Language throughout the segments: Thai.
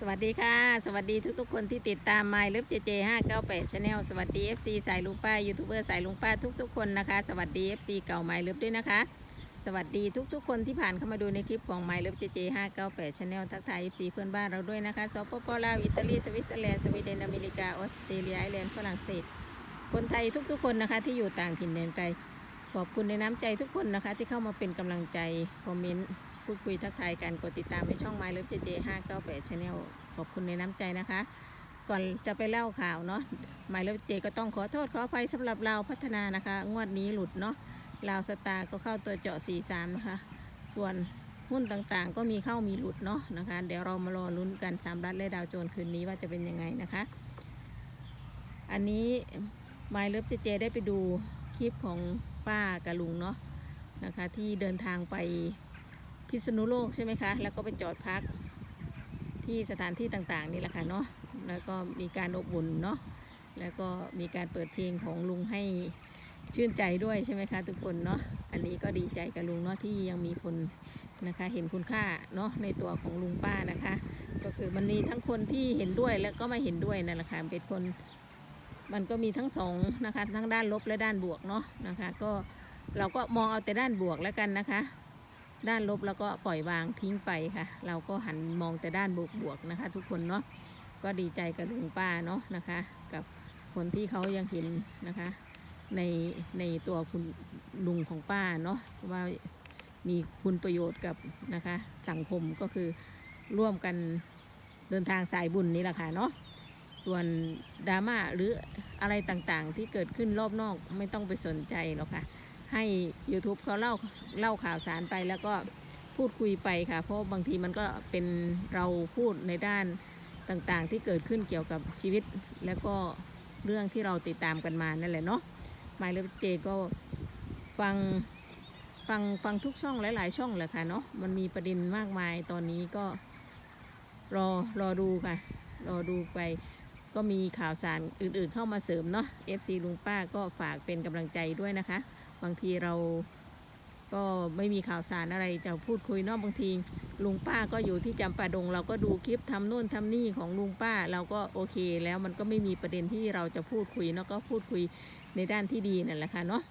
สวัสดีค่ะ สวัสดีทุกๆคนที่ติดตาม My l o v e JJ 598 Channel สวัสดี FC สายลุงป้ายูทูบเบอร์สายลุงป้าทุกๆคนนะคะ สวัสดี FC เก่า My l o v e ด้วยนะคะ สวัสดีทุกๆคนที่ผ่านเข้ามาดูในคลิปของ My l o v e JJ 598 Channel ทักทาย FC เพื่อนบ้านเราด้วยนะคะสปปลาวอิตาลีสวิตเซอร์แลนด์สวีเดนอเมริกาออสเตรเลียไอร์แลนด์ฝรั่งเศสคนไทยทุกๆคนนะคะที่อยู่ต่างถิ่นแดนไกลขอบคุณในน้ำใจทุกคนนะคะที่เข้ามาเป็นกำลังใจคอมเมนต์ พูดคุยทักทายกันกดติดตามในช่อง My Love JJ 598 Channel ขอบคุณในน้ำใจนะคะ ก่อนจะไปเล่าข่าวเนาะ My Love JJ ก็ต้องขอโทษขออภัยสำหรับเราพัฒนานะคะ งวดนี้หลุดเนาะลาวสตาร์ก็เข้าตัวเจาะ43นะคะ ส่วนหุ้นต่างๆ ก็มีเข้ามีหลุดเนาะนะคะ เดี๋ยวเรามารอลุ้นกันสามรัฐและดาวโจนส์คืนนี้ว่าจะเป็นยังไงนะคะ อันนี้ My Love JJ ได้ไปดูคลิปของป้ากับลุงเนาะนะคะที่เดินทางไป พิษณุโลกใช่ไหมคะ แล้วก็ไปจอดพักที่สถานที่ต่างๆนี่แหละค่ะเนาะ แล้วก็มีการอบอุ่นเนาะ แล้วก็มีการเปิดเพลงของลุงให้ชื่นใจด้วยใช่ไหมคะทุกคนเนาะ อันนี้ก็ดีใจกับลุงเนาะที่ยังมีคนนะคะเห็นคุณค่าเนาะในตัวของลุงป้านะคะ ก็คือมันมีทั้งคนที่เห็นด้วยแล้วก็ไม่เห็นด้วยนั่นแหละค่ะเป็นคนมันก็มีทั้งสองนะคะทั้งด้านลบและด้านบวกเนาะนะคะ ก็เราก็มองเอาแต่ด้านบวกแล้วกันนะคะ ด้านลบแล้วก็ปล่อยวางทิ้งไปค่ะ เราก็หันมองแต่ด้านบวกบวกๆนะคะ ทุกคนเนาะก็ดีใจกับลุงป้าเนาะนะคะ กับคนที่เขายังเห็นนะคะ ในในตัวคุณลุงของป้าเนาะว่ามีคุณประโยชน์กับนะคะ สังคมก็คือร่วมกันเดินทางสายบุญนี่แหละค่ะเนาะส่วนดราม่าหรืออะไรต่างๆ ที่เกิดขึ้นรอบนอกไม่ต้องไปสนใจหรอกค่ะ ให้ YouTube เขาเล่าเล่าข่าวสารไปแล้วก็พูดคุยไปค่ะ เพราะบางทีมันก็เป็นเราพูดในด้านต่างๆ ที่เกิดขึ้นเกี่ยวกับชีวิต แล้วก็เรื่องที่เราติดตามกันมานั่นแหละเนาะมายเลฟเจก็ฟังฟังฟังทุกช่องหลาย ๆ ช่องแหละค่ะเนาะมันมีประเด็นมากมายตอนนี้ก็รอรอดูค่ะ รอดูไปก็มีข่าวสารอื่นๆเข้ามาเสริมเนาะ FC ลุงป้าก็ฝากเป็นกำลังใจด้วยนะคะ บางทีเราก็ไม่มีข่าวสารอะไรจะพูดคุยนาะบางที ลุงป้าก็อยู่ที่จำปาดง เราก็ดูคลิปทำโน่นทำนี่ของลุงป้า เราก็โอเคแล้วมันก็ไม่มีประเด็นที่เราจะพูดคุยเนาะก็พูดคุยในด้านที่ดีนั่นแหละค่ะเนาะ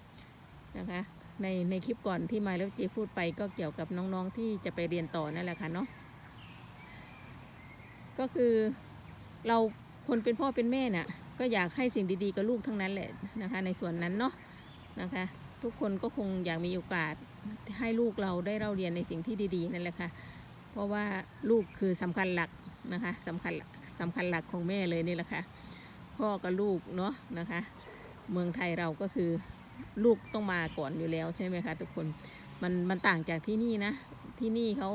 นะคะในในคลิปก่อนที่มาแล้วเจพูดไปก็เกี่ยวกับน้องๆที่จะไปเรียนต่อนั่นแหละค่ะเนาะก็คือเราคนเป็นพ่อเป็นแม่น่ะก็อยากให้สิ่งดีๆกับลูกทั้งนั้นแหละนะคะ ในส่วนนั้นเนาะนะคะ ทุกคนก็คงอยากมีโอกาสให้ลูกเราได้เราเรียนในสิ่งที่ดีๆนั่นแหละค่ะ เพราะว่าลูกคือสำคัญหลักนะคะสำคัญสำคัญหลักของแม่เลยนี่แหละค่ะ พ่อกับลูกเนาะนะคะ เมืองไทยเราก็คือลูกต้องมาก่อนอยู่แล้วใช่ไหมคะทุกคน มันมันต่างจากที่นี่นะ ที่นี่เขา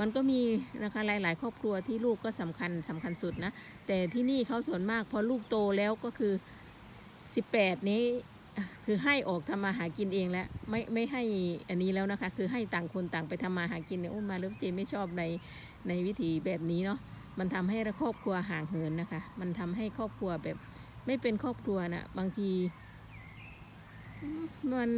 มันก็มีนะคะหลาย ๆ ครอบครัวที่ลูกก็สำคัญสำคัญสุดนะ แต่ที่นี่เขาส่วนมากพอลูกโตแล้วก็คือ 18 นี้ คือให้ออกทำมาหากินเองแล้วไม่ไม่ให้อันนี้แล้วนะคะ คือให้ต่างคนต่างไปทำมาหากินเนี่ยโอ้มาเลิฟเจไม่ชอบในในวิธีแบบนี้เนาะมันทำให้ครอบครัวห่างเหินนะคะ มันทำให้ครอบครัวแบบไม่เป็นครอบครัวนะบางที มัน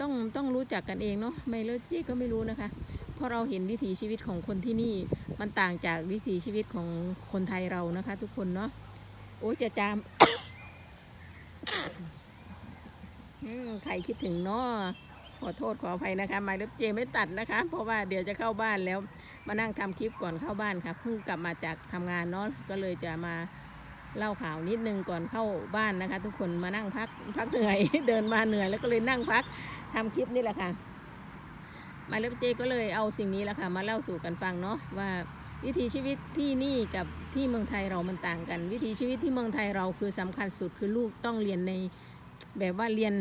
ต้องต้องรู้จักกันเองเนาะไม่เลิฟเจก็ไม่รู้นะคะ เพราะเราเห็นวิถีชีวิตของคนที่นี่ มันต่างจากวิถีชีวิตของคนไทยเรานะคะ ทุกคนเนาะโอ้จะจาม อืม ใครคิดถึงเนาะขอโทษขออภัยนะคะไมล์เจไม่ตัดนะคะ เพราะว่าเดี๋ยวจะเข้าบ้านแล้วมานั่งทำคลิปก่อนเข้าบ้านค่ะเพิ่งกลับมาจากทำงานเนาะก็เลยจะมาเล่าข่าวนิดนึงก่อนเข้าบ้านนะคะ ทุกคนมานั่งพักพักเหนื่อย เดินมาเหนื่อยแล้วก็เลยนั่งพักทำคลิปนี่แหละค่ะไมล์เจก็เลยเอาสิ่งนี้แหละค่ะ มาเล่าสู่กันฟังเนาะว่าวิถีชีวิตที่นี่กับที่เมืองไทยเรามันต่างกัน วิถีชีวิตที่เมืองไทยเราคือสำคัญสุดคือลูกต้องเรียนในแบบว่าเรียน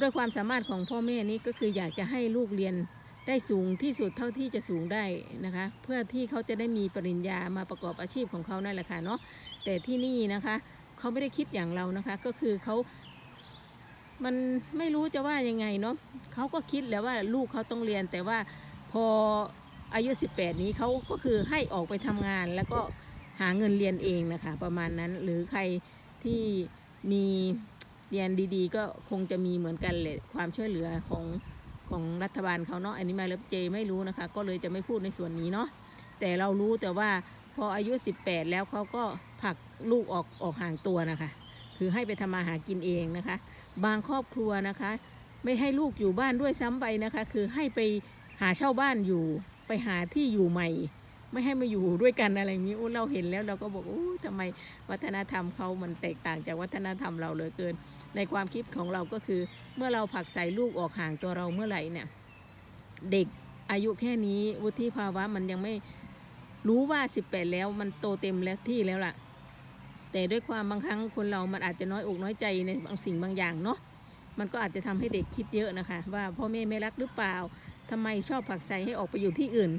ด้วยความสามารถของพ่อแม่นี่ก็คืออยากจะให้ลูกเรียนได้สูงที่สุดเท่าที่จะสูงได้นะคะ เพื่อที่เขาจะได้มีปริญญามาประกอบอาชีพของเขานั่นแหละค่ะเนาะแต่ที่นี่นะคะเขาไม่ได้คิดอย่างเรานะคะ ก็คือเขามันไม่รู้จะว่ายังไงเนาะเขาก็คิดแล้วว่าลูกเขาต้องเรียน แต่ว่าพออายุ 18 นี้เขาก็คือให้ออกไปทำงาน แล้วก็หาเงินเรียนเองนะคะ ประมาณนั้นหรือใครที่มี เรียนดีๆ ก็คงจะมีเหมือนกันแหละความช่วยเหลือของของรัฐบาลเขาเนาะอันนี้มาเลิฟเจไม่รู้นะคะ ก็เลยจะไม่พูดในส่วนนี้เนาะแต่เรารู้แต่ว่าพออายุ 18 แล้วเขาก็ผลักลูกออกออกห่างตัวนะคะ คือให้ไปทำมาหากินเองนะคะ บางครอบครัวนะคะ ไม่ให้ลูกอยู่บ้านด้วยซ้ำไปนะคะ คือให้ไปหาเช่าบ้านอยู่ไปหาที่อยู่ใหม่ ไม่ให้มาอยู่ด้วยกันอะไรอย่างนี้โอ้เราเห็นแล้วเราก็บอกโอ้ทำไมวัฒนธรรมเขามันแตกต่างจากวัฒนธรรมเราเหลือเกิน ในความคิดของเราก็คือ เมื่อเราผลักใส่ลูกออกห่างตัวเราเมื่อไหร่เนี่ยเด็กอายุแค่นี้วุฒิภาวะมันยังไม่รู้ว่า 18 แล้วมันโตเต็มแล้วที่แล้วล่ะ แต่ด้วยความบางครั้งคนเรามันอาจจะน้อยอกน้อยใจในบางสิ่งบางอย่างเนาะมันก็อาจจะทำให้เด็กคิดเยอะนะคะ ว่าพ่อแม่ไม่รักหรือเปล่าทำไมชอบผลักใส่ให้ออกไปอยู่ที่อื่น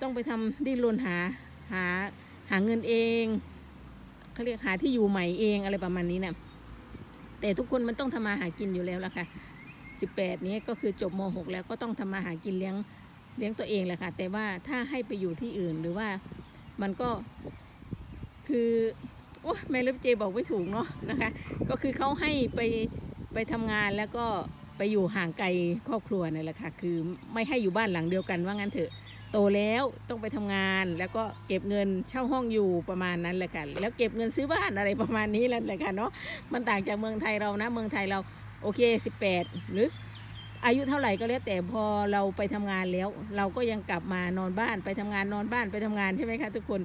ต้องไปทำดิ้นรนหาหาหาเงินเองเขาเรียกหาที่อยู่ใหม่เองอะไรประมาณนี้นะแต่ทุกคนมันต้องทำมาหากินอยู่แล้วล่ะค่ะ18นี้ก็คือจบม .6 แล้วก็ต้องทำมาหากินเลี้ยงเลี้ยงตัวเองแหละค่ะ แต่ว่าถ้าให้ไปอยู่ที่อื่นหรือว่ามันก็คือโอ้แม่ล็บเจบอกไม่ถูกเนาะนะคะ ก็คือเขาให้ไปไปทำงานแล้วก็ไปอยู่ห่างไกลครอบครัวนี่แหละค่ะ คือไม่ให้อยู่บ้านหลังเดียวกันว่างั้นเถอะ โตแล้วต้องไปทำงาน แล้วก็เก็บเงินเช่าห้องอยู่ประมาณนั้นแหละค่ะแล้วเก็บเงินซื้อบ้านอะไรประมาณนี้แหละค่ะเนาะมันต่างจากเมืองไทยเรานะเมืองไทยเราโอเค 18 หรืออายุเท่าไหร่ก็แล้วแต่พอเราไปทำงานแล้ว เราก็ยังกลับมานอนบ้านไปทำงานนอนบ้านไปทำงานใช่ไหมคะทุกคน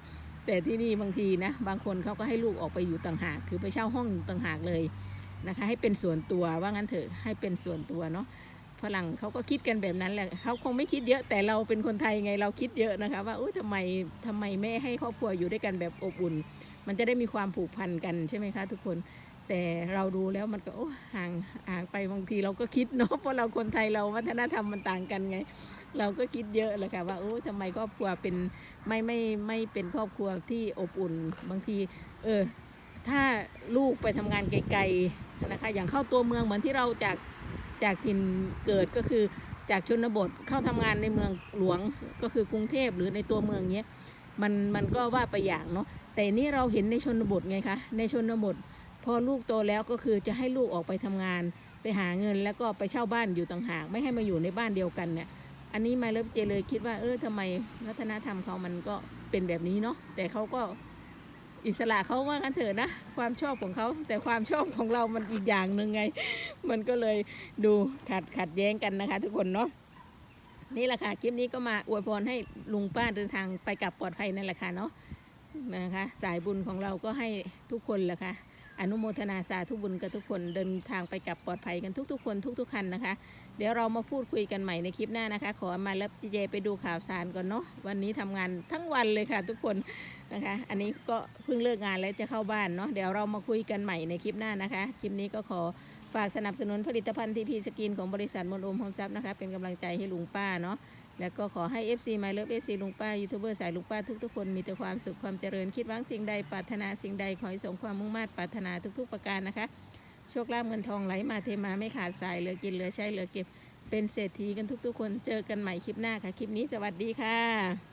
แต่ที่นี่บางทีนะบางคนเขาก็ให้ลูกออกไปอยู่ต่างหาก คือไปเช่าห้องต่างหากเลยนะคะ ให้เป็นส่วนตัวว่างั้นเถอะให้เป็นส่วนตัวเนาะ ฝรั่งเขาก็คิดกันแบบนั้นแหละเขาคงไม่คิดเยอะแต่เราเป็นคนไทยไงเราคิดเยอะนะคะ ว่าอุ้ยทำไมทำไมแม่ให้ครอบครัวอยู่ด้วยกันแบบอบอุ่น มันจะได้มีความผูกพันกันใช่ไหมคะทุกคนแต่เราดูแล้วมันก็โอ้ห่างห่างไปบางทีเราก็คิดเนาะเพราะเราคนไทยเราวัฒนธรรมมันต่างกันไง เราก็คิดเยอะแหละค่ะว่าโอ้ทำไมครอบครัวเป็นไม่ไม่ไม่เป็นครอบครัวที่อบอุ่น บางที เออ ถ้าลูกไปทำงานไกลๆนะคะ อย่างเข้าตัวเมืองเหมือนที่เราจาก จากถิ่นเกิดก็คือจากชนบทเข้าทำงานในเมืองหลวงก็คือกรุงเทพหรือในตัวเมืองเนี้ยมันมันก็ว่าไปอย่างเนาะแต่นี่เราเห็นในชนบทไงคะในชนบท พอลูกโตแล้วก็คือจะให้ลูกออกไปทำงาน ไปหาเงินแล้วก็ไปเช่าบ้านอยู่ต่างหากไม่ให้มาอยู่ในบ้านเดียวกันเนี่ยอันนี้มาเลิฟเจเลยคิดว่าเออทำไมวัฒนธรรมเขามันก็เป็นแบบนี้เนาะแต่เขาก็ อิสระเขาว่ากันเถอะนะ ความชอบของเขา แต่ความชอบของเรามันอีกอย่างหนึ่งไง มันก็เลยดูขัดขัดแย้งกันนะคะ ทุกคนเนาะนี่แหละค่ะคลิปนี้ก็มาอวยพรให้ลุงป้าเดินทางไปกลับปลอดภัยนั่นแหละค่ะเนาะนะคะ สายบุญของเราก็ให้ทุกคนแหละค่ะอนุโมทนาสาธุบุญกับทุกคนเดินทางไปกลับปลอดภัยกันทุก ๆ คนทุก ๆ คันนะคะ เดี๋ยวเรามาพูดคุยกันใหม่ในคลิปหน้านะคะ ขอมาแล้วจีเจไปดูข่าวสารก่อนเนาะวันนี้ทำงานทั้งวันเลยค่ะทุกคน นะคะ อันนี้ก็เพิ่งเลิกงานแล้วจะเข้าบ้านเนาะเดี๋ยวเรามาคุยกันใหม่ในคลิปหน้านะคะ คลิปนี้ก็ขอฝากสนับสนุนผลิตภัณฑ์ทีพีสกินของบริษัทมนโอมโฮมซับนะคะ เป็นกำลังใจให้ลุงป้าเนาะแล้วก็ขอให้ FC มาเลิฟ FC ลุงป้ายูทูบเบอร์สายลุงป้าทุกๆคนมีแต่ความสุขความเจริญคิดหวังสิ่งใดปรารถนาสิ่งใดขอให้สมความมุ่งมั่นปรารถนาทุกๆประการนะคะ โชคลาภเงินทองไหลมาเทมาไม่ขาดสายเหลือกินเหลือใช้เหลือเก็บเป็นเศรษฐีกันทุกๆ คนเจอกันใหม่คลิปหน้าค่ะ คลิปนี้สวัสดีค่ะ